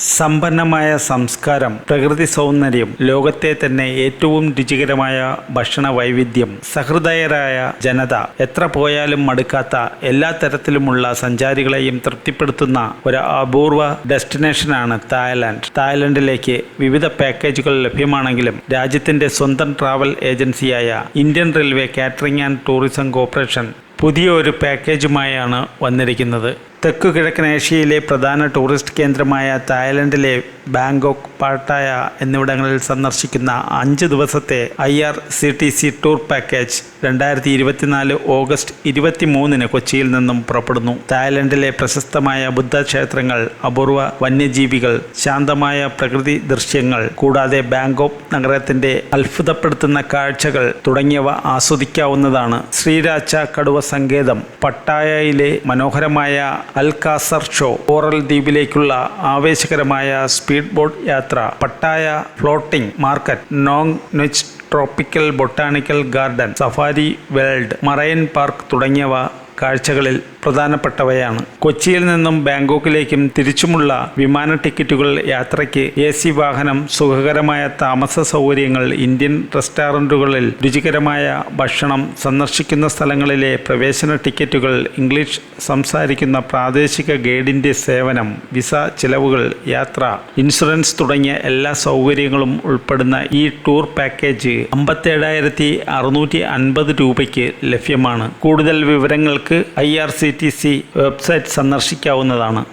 സമ്പന്നമായ സംസ്കാരം പ്രകൃതി സൗന്ദര്യം ലോകത്തെ തന്നെ ഏറ്റവും രുചികരമായ ഭക്ഷണ വൈവിധ്യം സഹൃദയരായ ജനത എത്ര പോയാലും മടുക്കാത്ത എല്ലാ തരത്തിലുമുള്ള സഞ്ചാരികളെയും തൃപ്തിപ്പെടുത്തുന്ന ഒരു അപൂർവ ഡെസ്റ്റിനേഷനാണ് തായ്ലാൻഡ്. തായ്ലൻഡിലേക്ക് വിവിധ പാക്കേജുകൾ ലഭ്യമാണെങ്കിലും രാജ്യത്തിന്റെ സ്വന്തം ട്രാവൽ ഏജൻസിയായ Indian Railway Catering and Tourism Corporation പുതിയ ഒരു പാക്കേജുമായാണ് വന്നിരിക്കുന്നത്. തെക്കു കിഴക്കൻ ഏഷ്യയിലെ പ്രധാന ടൂറിസ്റ്റ് കേന്ദ്രമായ തായ്ലൻഡിലെ ബാങ്കോക്ക് പാട്ടായ എന്നിവിടങ്ങളിൽ സന്ദർശിക്കുന്ന അഞ്ച് ദിവസത്തെ I R C T C tour package രണ്ടായിരത്തി ഇരുപത്തിനാല് ഓഗസ്റ്റ് ഇരുപത്തി മൂന്നിന് കൊച്ചിയിൽ നിന്നും പുറപ്പെടുന്നു. തായ്ലൻഡിലെ പ്രശസ്തമായ ബുദ്ധക്ഷേത്രങ്ങൾ അപൂർവ വന്യജീവികൾ ശാന്തമായ പ്രകൃതി ദൃശ്യങ്ങൾ കൂടാതെ ബാങ്കോക്ക് നഗരത്തിന്റെ അത്ഭുതപ്പെടുത്തുന്ന കാഴ്ചകൾ തുടങ്ങിയവ ആസ്വദിക്കാവുന്നതാണ്. ശ്രീരാജ കടുവ സങ്കേതം പട്ടായയിലെ മനോഹരമായ അൽകാസർ ഷോ. ഓറൽ ദ്വീപിലേക്കുള്ള ആവേശകരമായ സ്പീഡ് ബോട്ട് യാത്ര. Pattaya floating market. Nong Nooch Tropical Botanical Garden. Safari World. Marine park തുടങ്ങിയവ കാഴ്ചകളിൽ പ്രധാനപ്പെട്ടവയാണ്. കൊച്ചിയിൽ നിന്നും ബാങ്കോക്കിലേക്കും തിരിച്ചുമുള്ള വിമാന ടിക്കറ്റുകൾ യാത്രയ്ക്ക് എ സി വാഹനം സുഖകരമായ താമസ സൗകര്യങ്ങൾ ഇന്ത്യൻ റെസ്റ്റോറന്റുകളിൽ രുചികരമായ ഭക്ഷണം സന്ദർശിക്കുന്ന സ്ഥലങ്ങളിലെ പ്രവേശന ടിക്കറ്റുകൾ ഇംഗ്ലീഷ് സംസാരിക്കുന്ന പ്രാദേശിക ഗൈഡിന്റെ സേവനം വിസ ചിലവുകൾ യാത്ര ഇൻഷുറൻസ് തുടങ്ങിയ എല്ലാ സൗകര്യങ്ങളും ഉൾപ്പെടുന്ന ഈ ടൂർ പാക്കേജ് അമ്പത്തേഴായിരത്തി അറുന്നൂറ്റി അൻപത് രൂപയ്ക്ക് ലഭ്യമാണ്. കൂടുതൽ വിവരങ്ങൾക്ക് I R C T C website സന്ദർശിക്കാവുന്നതാണ്.